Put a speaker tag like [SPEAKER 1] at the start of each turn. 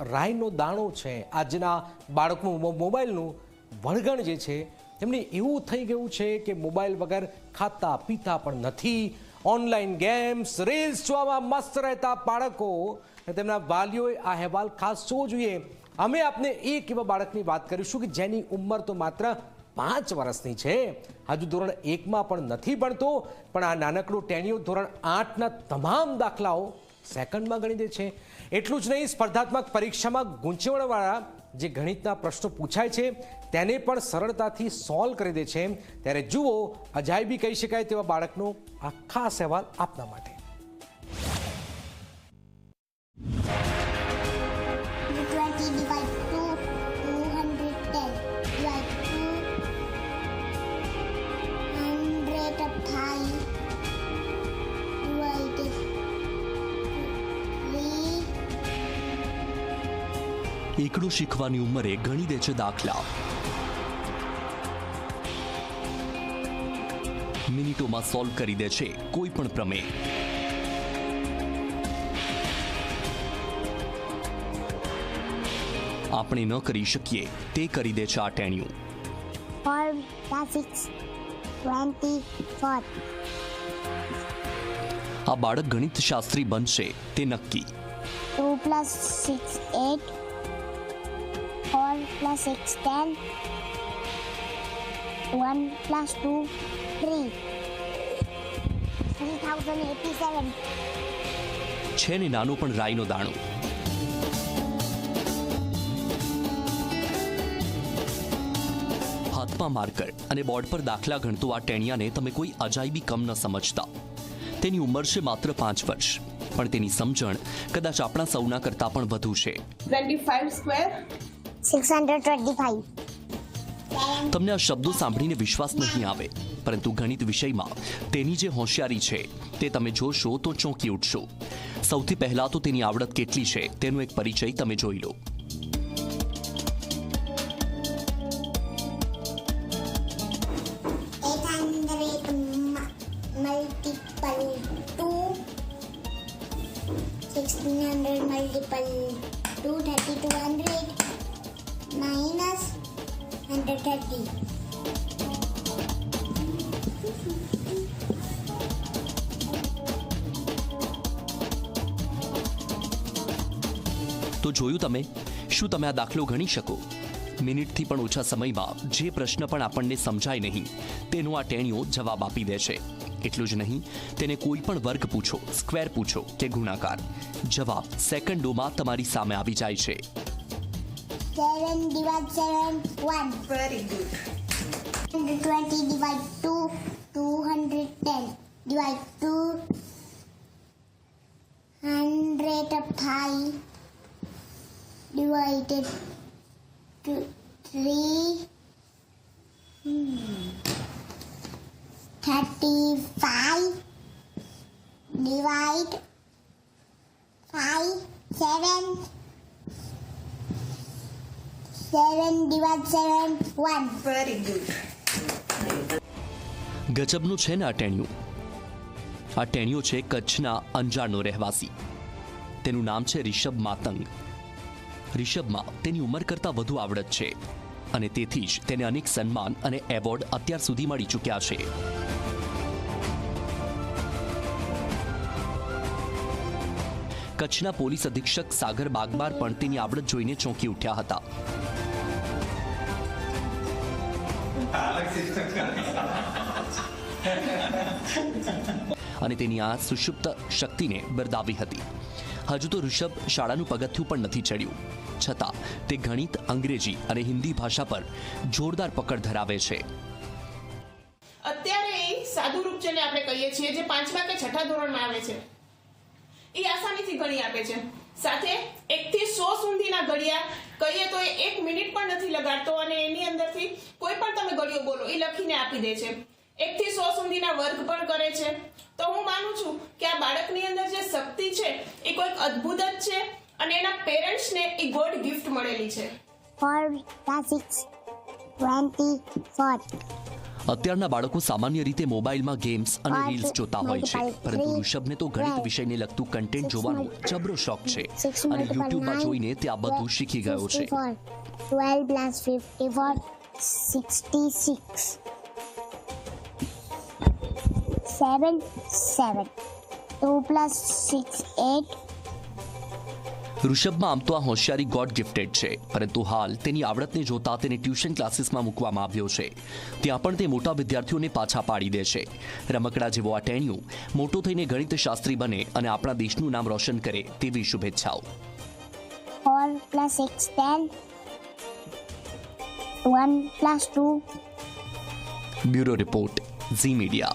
[SPEAKER 1] રાઈનો દાણો છે. આજના બાળકનું મોબાઈલનું વળગણ જે છે તેમને એવું થઈ ગયું છે કે મોબાઈલ વગર ખાતા પીતા પણ નથી. ઓનલાઈન ગેમ્સ, રીલ્સ જોવામાં મસ્ત રહેતા બાળકો. તેમના વાલીઓએ આ અહેવાલ ખાસ જોવો જોઈએ. અમે આપને એક એવા બાળકની વાત કરીશું કે જેની ઉંમર તો માત્ર પાંચ વર્ષની છે. હજુ ધોરણ એકમાં પણ નથી ભણતો, પણ આ નાનકડું ટેણીઓ ધોરણ આઠના તમામ દાખલાઓ સેકન્ડમાં ગણી દે છે. એટલું જ નહીં, સ્પર્ધાત્મક પરીક્ષામાં ગૂંચવણવાળા જે ગણિતના પ્રશ્નો પૂછાય છે, તેને પણ સરળતાથી સોલ્વ કરી દે છે. ત્યારે જુઓ, અજાયબી કહી શકાય તેવા બાળકનો આ ખાસ અહેવાલ આપના માટે.
[SPEAKER 2] એકડું શીખવાની ઉંમરે ગણી દે છે દાખલા. મિનિટોમાં સોલ્વ કરી દે છે કોઈ પણ પ્રમેય. આપણે ન કરી શકીએ તે કરી દે છે આ ટેણિયું આ બાળક ગણિત શાસ્ત્રી બનશે તે નક્કી.
[SPEAKER 3] Two plus six eight 4 plus 6, 10. 1 plus 2, 3. 3087.
[SPEAKER 2] છે ને નાનું પણ રાઈનો દાણો હાથમાં માર્કર અને બોર્ડ પર દાખલા ગણતું આ ટેણિયાને તમે કોઈ અજાયબી કમ ન સમજતા તેની ઉંમર છે માત્ર પાંચ વર્ષ પણ તેની સમજણ કદાચ આપણા સૌના કરતાં પણ વધુ છે
[SPEAKER 4] 25
[SPEAKER 3] સ્ક્વેર 625
[SPEAKER 2] તમને આ શબ્દો સાંભળીને વિશ્વાસ નહીં આવે પરંતુ ગણિત વિષયમાં તેની જે હોશિયારી છે તે તમે જોશો તો ચોંકી ઉઠશો. સૌથી પહેલા તો તેની આવડત કેટલી છે તેનો એક પરિચય તમે જોઈ લો.
[SPEAKER 3] multiple 230 200 minus hundred thirty.
[SPEAKER 2] તો જોયું તમે? શું તમે આ દાખલો ગણી શકો? મિનિટથી પણ ઓછા સમયમાં જે પ્રશ્ન પણ આપણને સમજાય નહીં, તેનો આ ટેણીઓ જવાબ આપી દે છે. એટલું જ નહીં, તેને કોઈ પણ વર્ગ પૂછો, સ્ક્વેર પૂછો કે ગુણાકાર. જવાબ સેકન્ડોમાં તમારી સામે આવી જાય છે.
[SPEAKER 3] 7 divided 7, 1.
[SPEAKER 4] Very good.
[SPEAKER 3] 120 divided 2, 210. Divide 2, 100 of. Divided two, 3, hmm. 35. Divide 5, 7, seven divide seven one
[SPEAKER 4] very good
[SPEAKER 2] ગજબનું છે ને આ ટેણિયું? આ ટેણિયું છે કચ્છના અંજારનો રહેવાસી. તેનું નામ છે રિષભ માતંગ. રિષભમાં તેની ઉંમર કરતાં વધુ આવડત છે અને તેથી જ તેને અનેક સન્માન અને એવોર્ડ અત્યાર સુધી મળી ચૂક્યા છે. કચ્છના પોલીસ અધિક્ષક સાગર બાગબાર પણ તેની આવડત જોઈને ચોંકી ઉઠ્યા હતા. અને તેની આ સુષુપ્ત શક્તિને બરદાવી હતી. હજુ તો ઋષભ શાળાનું પગથિયું પણ નથી ચડ્યું. છતાં, તે ગણિત, અંગ્રેજી અને હિન્દી ભાષા પર જોરદાર પકડ ધરાવે છે.
[SPEAKER 4] અત્યારે એ સાદુ રૂપ જેને આપણે કહીએ છીએ, જે પાંચમા કે છઠ્ઠા ધોરણમાં આવે છે, એ આસાનીથી ગણી આપે છે. સાથે એક થી સો સુધીના ઘડિયા, કહીએ તો એ એક મિનિટ પણ નથી લગાડતો અને એની અંદરથી કોઈ પણ તમે ઘડિયો બોલો, એ લખીને આપી દે છે. એક થી સો સુધીના વર્ગ પણ કરે છે. તો હું માનું છું કે આ બાળકની અંદર જે શક્તિ છે, એ કોઈક અદ્ભુત જ છે અને એના પેરેન્ટ્સને એ ગોડ ગિફ્ટ મળેલી છે.
[SPEAKER 3] Four plus six twenty four
[SPEAKER 2] અત્યારના બાળકો સામાન્ય રીતે મોબાઈલમાં ગેમ્સ અને રીલ્સ જોતા હોય છે પરંતુ ઋષભને તો ગણિત વિષયને લગતું કન્ટેન્ટ જોવાનો જબરો શોખ છે અને યુટ્યુબમાં જોઈને તે આ બધું શીખી ગયો છે
[SPEAKER 3] 54. 12 plus 54, 66. 7, 7. 2 plus 6, 8.
[SPEAKER 2] ઋષભમાં આમ તો આ હોશિયારી ગોડ ગિફ્ટેડ છે. પરંતુ હાલ તેની આવડતને જોતા તેને ટ્યુશન ક્લાસીસમાં મૂકવામાં આવ્યો છે. ત્યાં પણ તે મોટા વિદ્યાર્થીઓને પાછા પાડી દે છે. રમકડા જેવો આ ટેણિયું મોટો થઈને ગણિત શાસ્ત્રી બને અને આપણા દેશનું નામ રોશન કરે તેવી શુભેચ્છાઓ.
[SPEAKER 3] 4 plus 6, 10. 1 plus 2,
[SPEAKER 2] bureau report Zee media.